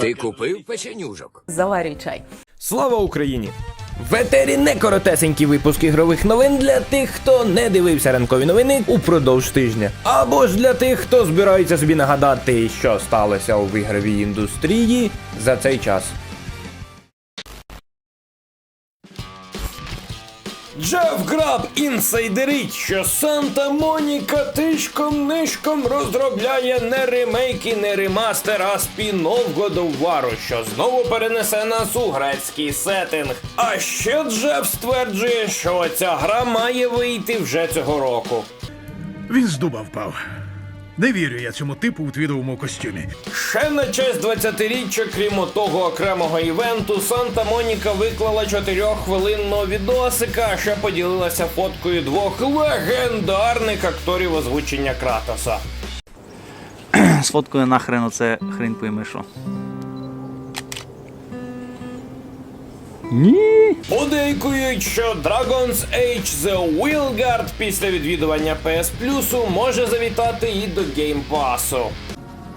Ти купив печенюжок? Заварюй чай. Слава Україні! В етері не коротесенький випуск ігрових новин для тих, хто не дивився ранкові новини упродовж тижня. Або ж для тих, хто збирається собі нагадати, що сталося у ігровій індустрії за цей час. Джеф Граб інсайдерить, що Санта Моніка тишком нишком розробляє не ремейк і не ремастер, а спін-офф God що знову перенесе нас у грецький сеттинг. А ще Джеф стверджує, що ця гра має вийти вже цього року. Він з дуба впав. Не вірю я цьому типу у твідовому костюмі. Ще на честь 20-річчя, крім того окремого івенту, Санта Моніка виклала 4-хвилинного відосика, а ще поділилася фоткою двох легендарних акторів озвучення Кратоса. Сфоткаю нахрен оце хрень пойми що. Подейкують, що Dragon's Age The Wildguard після відвідування PS Plus може завітати і до Game Pass.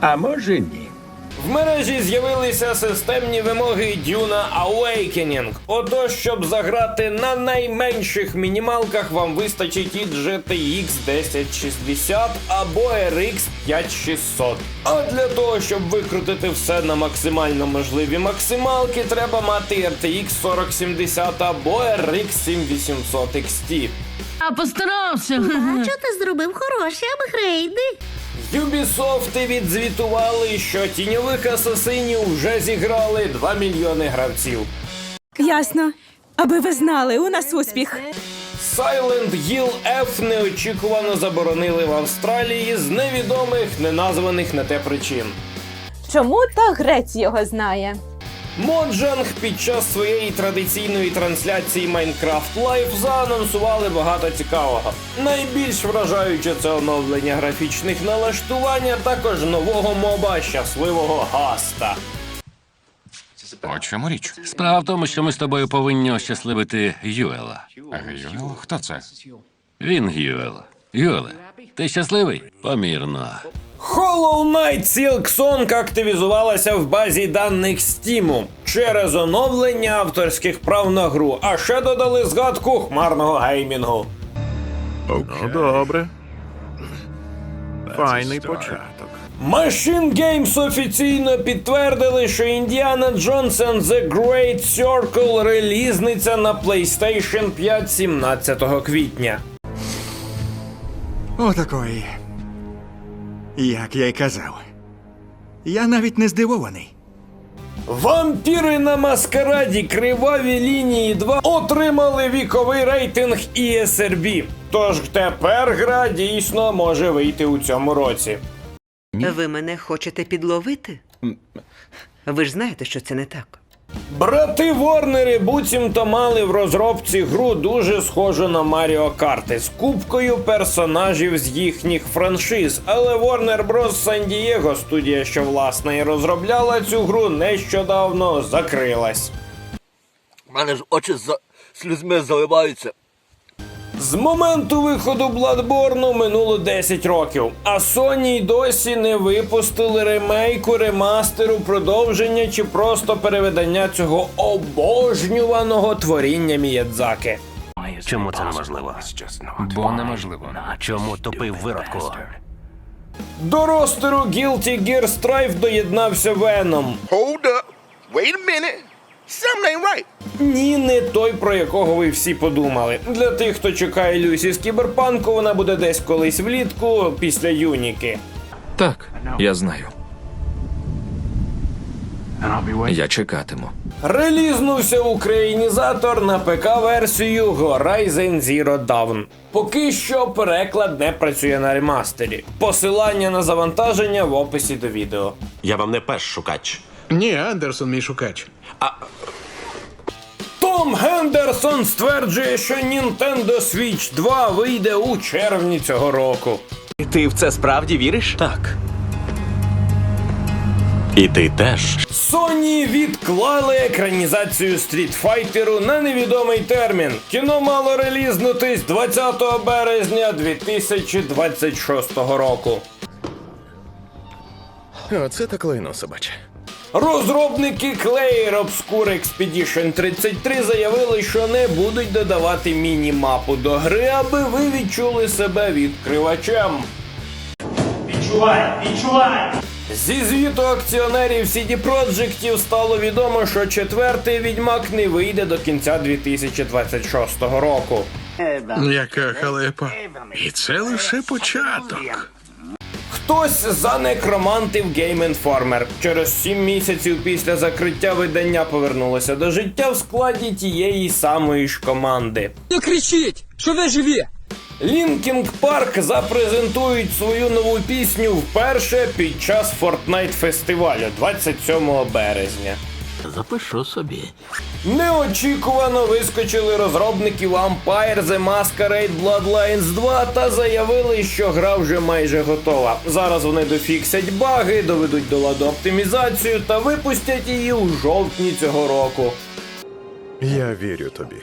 А може ні. В мережі з'явилися системні вимоги Duna Awakening. Отож, щоб заграти на найменших мінімалках, вам вистачить і GTX 1060 або RX 5600. А для того, щоб викрутити все на максимально можливі максималки, треба мати RTX 4070 або RX 7800 XT. А постарався. Що ти зробив хороші апгрейди? Ubisoft відзвітували, що тіньових асасинів вже зіграли 2 мільйони гравців. Ясно. Аби ви знали, у нас успіх. Silent Hill F неочікувано заборонили в Австралії з невідомих, неназваних на те причин. Чому та грець його знає? Моджанг під час своєї традиційної трансляції Minecraft Live заанонсували багато цікавого. Найбільш вражаюче це оновлення графічних налаштувань, а також нового моба щасливого гаста. У чому річ? Справа в тому, що ми з тобою повинні ощасливити Юела. Юел, хто це? Він Юел. Юеле, ти щасливий? Помірно. Hollow Knight Silk Song активізувалася в базі даних Steam через оновлення авторських прав на гру, а ще додали згадку хмарного геймінгу. Ну, добре. Файний початок. Machine Games офіційно підтвердили, що Indiana Jones and the Great Circle релізниця на PlayStation 5 17 квітня. Отакої. Як я й казав. Я навіть не здивований. Вампіри на маскараді Криваві лінії 2 отримали віковий рейтинг ESRB. Тож тепер гра дійсно може вийти у цьому році. Ви мене хочете підловити? Ви ж знаєте, що це не так. Брати Ворнери буцімто мали в розробці гру дуже схожу на Маріо Карти з кубкою персонажів з їхніх франшиз. Але Warner Bros. San Diego, студія, що власне і розробляла цю гру, нещодавно закрилась. У мене ж очі за слізьми заливаються. З моменту виходу Bloodborne минуло 10 років, а Sony й досі не випустили ремейку, ремастеру, продовження чи просто переведення цього обожнюваного творіння Міядзаки. Чому це неможливо? Бо неможливо. Чому тупий виродку? До ростеру Guilty Gear Strive доєднався Venom. Hold up. Wait a minute. Something ain't right. Ні, не той, про якого ви всі подумали. Для тих, хто чекає Люсі з кіберпанку, вона буде десь колись влітку після Юніки. Так, я знаю. Я чекатиму. Релізнувся українізатор на ПК-версію Horizon Zero Dawn. Поки що переклад не працює на ремастері. Посилання на завантаження в описі до відео. Я вам не перш шукач. Ні, Андерсон, мій шукач. Том Гендерсон стверджує, що Nintendo Switch 2 вийде у червні цього року. Ти в це справді віриш? Так. І ти теж. Sony відклали екранізацію Street Fighter на невідомий термін. Кіно мало релізнутись 20 березня 2026 року. Оце так лайно, собаче. Розробники Clair Obscure Expedition 33 заявили, що не будуть додавати міні-мапу до гри, аби ви відчули себе відкривачем. Відчувай, відчувай! Зі звіту акціонерів CD Projektів стало відомо, що четвертий відьмак не вийде до кінця 2026 року. Яка халепа. І це лише початок. Хтось за некромантив Game Informer. Через 7 місяців після закриття видання повернулося до життя в складі тієї самої ж команди. Не кричіть, що ви живі! Лінкінг Парк запрезентують свою нову пісню вперше під час Fortnite фестивалю 27 березня. Запишу собі. Неочікувано вискочили розробники Vampire The Masquerade Bloodlines 2 та заявили, що гра вже майже готова. Зараз вони дофіксять баги, доведуть до ладу оптимізацію та випустять її у жовтні цього року. Я вірю тобі.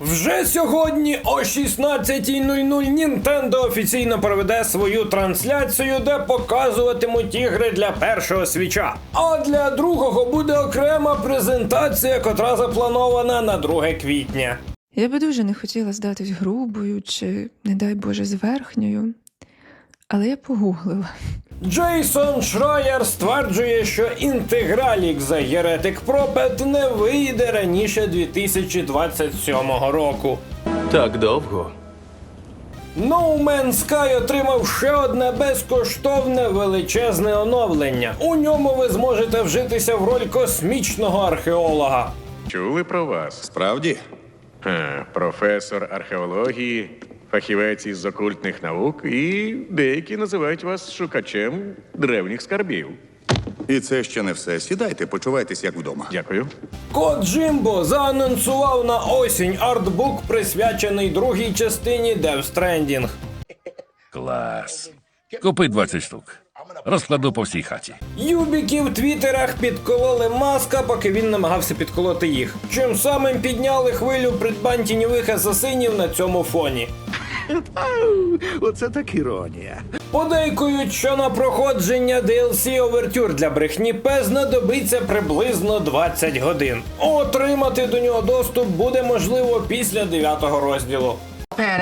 Вже сьогодні о 16.00 Nintendo офіційно проведе свою трансляцію, де показуватимуть ігри для першого свіча. А для другого буде окрема презентація, котра запланована на 2 квітня. Я би дуже не хотіла здатись грубою чи, не дай Боже, зверхньою. Але я погуглила. Джейсон Шрайер стверджує, що інтегралік за Heretic Prophet не вийде раніше 2027 року. Так довго. No Man's Sky отримав ще одне безкоштовне величезне оновлення. У ньому ви зможете вжитися в роль космічного археолога. Чули про вас? Справді? Е, професор археології, фахівець із окультних наук, і деякі називають вас шукачем древніх скарбів. І це ще не все. Сідайте, почувайтесь як вдома. Дякую. Код Джимбо заанонсував на осінь артбук, присвячений другій частині Death Stranding. Клас. Купи 20 штук. Розкладу по всій хаті. Юбіки в твіттерах підкололи маска, поки він намагався підколоти їх. Чим самим підняли хвилю придбань тіньових асасинів на цьому фоні. Оце так іронія. Подейкують, що на проходження DLC Овертюр для брехні П знадобиться приблизно 20 годин. Отримати до нього доступ буде можливо після 9 розділу.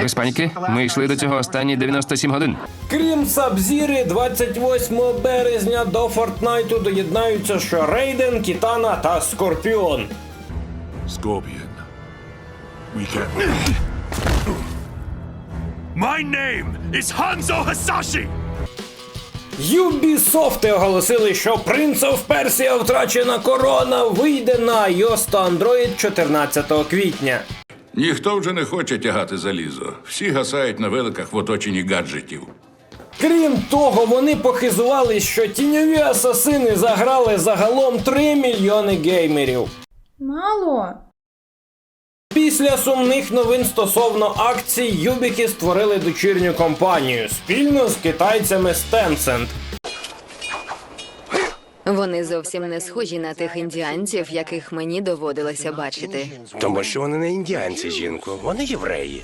Без паніки, ми йшли до цього останні 97 годин. Крім Сабзіри, 28 березня до Фортнайту доєднаються ще Рейден, Кітана та Скорпіон. Скорпіон. We can... My name is Hanzo Hasashi! Ubisoft оголосили, що Prince of Persia втрачена корона вийде на iOS та Android 14 квітня. Ніхто вже не хоче тягати залізо. Всі гасають на великах в оточенні гаджетів. Крім того, вони похизувались, що тіньові асасини заграли загалом 3 мільйони геймерів. Мало. Після сумних новин стосовно акцій Юбіки створили дочірню компанію спільно з китайцями з Tencent. Вони зовсім не схожі на тих індіанців, яких мені доводилося бачити. Тому що вони не індіанці, жінку, вони євреї.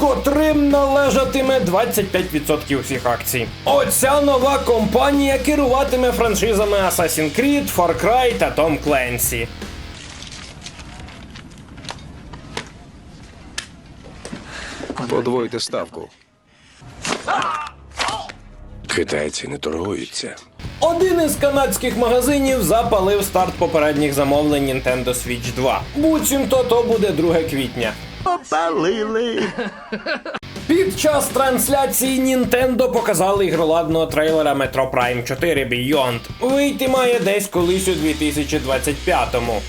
котрим належатиме 25% всіх акцій. Оця нова компанія керуватиме франшизами Assassin's Creed, Far Cry та Tom Clancy. Подвойте ставку. Китайці не торгуються. Один із канадських магазинів запалив старт попередніх замовлень Nintendo Switch 2. Буцімто то буде 2 квітня. Попалили. Під час трансляції Nintendo показали ігроладного трейлера Metro Prime 4 Beyond. Вийти має десь колись у 2025-му.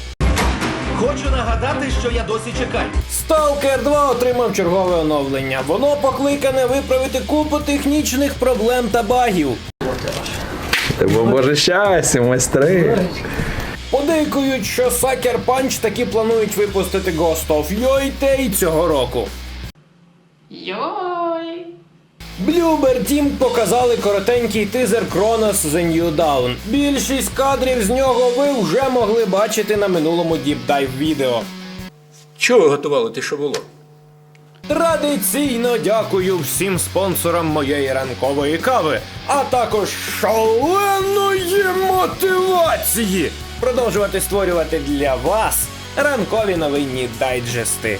Хочу нагадати, що я досі чекаю. Stalker 2 отримав чергове оновлення. Воно покликане виправити купу технічних проблем та багів. Боже щастя, майстри. Подейкують, що Sucker Punch таки планують випустити Ghost of Yoi цього року. Йой. Bloober Team показали коротенький тизер Chronos The New Dawn. Більшість кадрів з нього ви вже могли бачити на минулому Deep Dive відео. Чого готували те, що було? Традиційно дякую всім спонсорам моєї ранкової кави, а також шаленої мотивації продовжувати створювати для вас ранкові новинні дайджести.